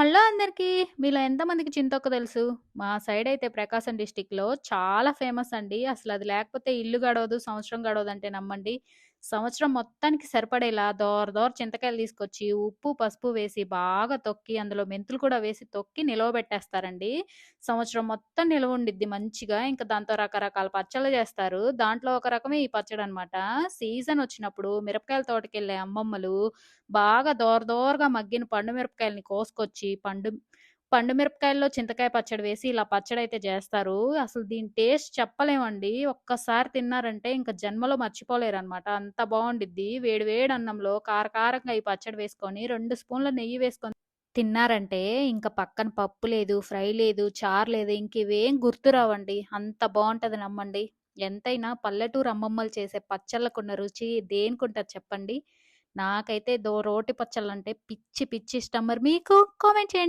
Hello అందరికీ. మీలో ఎంతమందికి చింతొక్క తెలుసు? మా సైడ్ అయితే ప్రకాశం డిస్టిక్లో చాలా ఫేమస్ అండి. అసలు అది లేకపోతే ఇల్లు గడవదు, సంవత్సరం గడవదంటే నమ్మండి. సంవత్సరం మొత్తానికి సరిపడేలా దోర దోర చింతకాయలు తీసుకొచ్చి, ఉప్పు, పసుపు వేసి బాగా తొక్కి, అందులో మెంతులు కూడా వేసి తొక్కి నిలవబెట్టేస్తారండి. సంవత్సరం మొత్తం నిలవుండిద్ది మంచిగా. ఇంకా దాంతో రకరకాల పచ్చళ్ళు చేస్తారు దాంట్లో ఒక రకమే ఈ పచ్చడి అనమాట సీజన్ వచ్చినప్పుడు మిరపకాయల తోటకెళ్ళే అమ్మమ్మలు బాగా దోర దోరగా మగ్గిన పండు మిరపకాయలని కోసుకొచ్చి, పండు పండు మిరపకాయల్లో చింతకాయ పచ్చడి వేసి ఇలా పచ్చడి అయితే చేస్తారు అసలు దీని టేస్ట్ చెప్పలేమండి. ఒక్కసారి తిన్నారంటే ఇంక జన్మలో మర్చిపోలేరనమాట. అంత బాగుండిద్ది వేడి వేడి అన్నంలో కార కారంగా ఈ పచ్చడి వేసుకొని రెండు స్పూన్ల నెయ్యి వేసుకొని తిన్నారంటే ఇంకా పక్కన పప్పు లేదు, ఫ్రై లేదు, చారు లేదు ఇంకివేం గుర్తురావండి. అంత బాగుంటుంది నమ్మండి. ఎంతైనా పల్లెటూరు అమ్మమ్మలు చేసే పచ్చళ్ళకున్న రుచి దేనికుంటది చెప్పండి? నాకైతే దో రోటి పచ్చళ్ళంటే పిచ్చి పిచ్చి ఇష్టం. మరి మీకు? కామెంట్ చేయండి.